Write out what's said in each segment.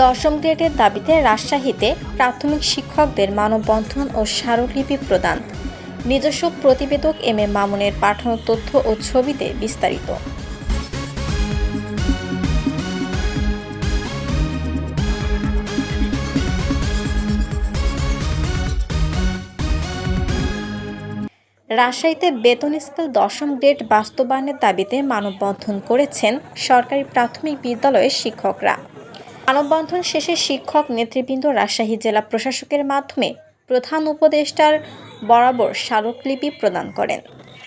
দশম গ্রেডের দাবিতে রাজশাহীতে প্রাথমিক শিক্ষকদের মানববন্ধন ও স্মারকলিপি প্রদান। নিজস্ব প্রতিবেদক এম এ মামুনের পাঠানো তথ্য ও ছবিতে বিস্তারিত। রাজশাহীতে বেতন স্কেল দশম গ্রেড বাস্তবায়নের দাবিতে মানববন্ধন করেছেন সরকারি প্রাথমিক বিদ্যালয়ের শিক্ষকরা। মানববন্ধন শেষে শিক্ষক নেতৃবৃন্দ রাজশাহী জেলা প্রশাসকের মাধ্যমে প্রধান উপদেষ্টার বরাবর স্মারকলিপি প্রদান করেন।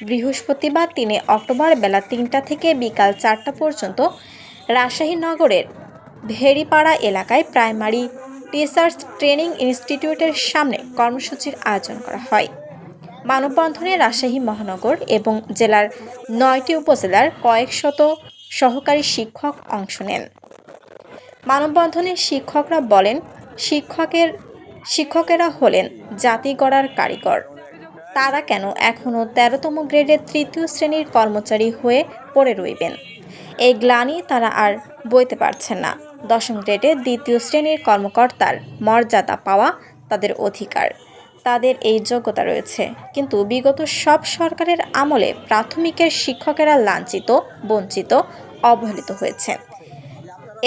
বৃহস্পতিবার তিনে অক্টোবর বেলা তিনটা থেকে বিকাল চারটা পর্যন্ত রাজশাহী নগরের ভেড়িপাড়া এলাকায় প্রাইমারি টিচার্স ট্রেনিং ইনস্টিটিউটের সামনে কর্মসূচির আয়োজন করা হয়। মানববন্ধনে রাজশাহী মহানগর এবং জেলার নয়টি উপজেলার কয়েক শত সহকারী শিক্ষক অংশ নেন। মানববন্ধনে শিক্ষকরা বলেন, শিক্ষকের শিক্ষকেরা হলেন জাতি গড়ার কারিগর। তারা কেন এখনও তেরোতম গ্রেডের তৃতীয় শ্রেণির কর্মচারী হয়ে পড়ে রইবেন? এই গ্লানি তারা আর বইতে পারছেন না। দশম গ্রেডে দ্বিতীয় শ্রেণির কর্মকর্তার মর্যাদা পাওয়া তাদের অধিকার। তাদের এই যোগ্যতা রয়েছে। কিন্তু বিগত সব সরকারের আমলে প্রাথমিকের শিক্ষকেরা লাঞ্ছিত, বঞ্চিত, অবহেলিত হয়েছেন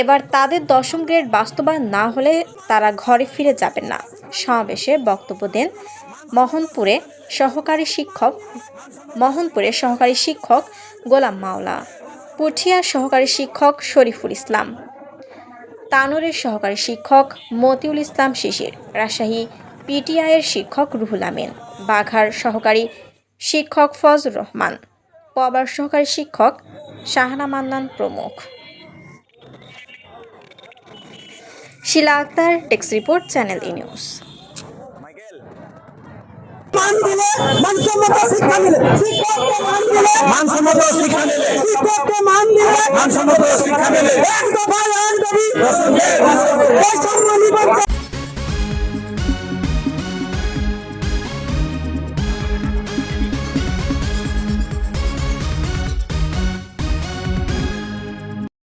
এবার তাদের দশম গ্রেড বাস্তবায়ন না হলে তারা ঘরে ফিরে যাবেন না, সমাবেশে বক্তব্য দেন মোহনপুরে সহকারী শিক্ষক, মোহনপুরে সহকারী শিক্ষক গোলাম মাওলা, পুঠিয়া সহকারী শিক্ষক শরীফুল ইসলাম, তানোরের সহকারী শিক্ষক মতিউল ইসলাম শিশির, রাজশাহী পিটিআইয়ের শিক্ষক রুহুল আমিন, বাঘার সহকারী শিক্ষক ফজল রহমান, পবার সহকারী শিক্ষক শাহানা মান্নান প্রমুখ। Shila Akter text report channel i news মান দিলে মানসম্মত শিক্ষা দিলে শিক্ষককে মান দিলে মানসম্মত শিক্ষা দিলে শিক্ষককে মান দিলে মানসম্মত শিক্ষা দিলে এক দফায় এক দাবি দশম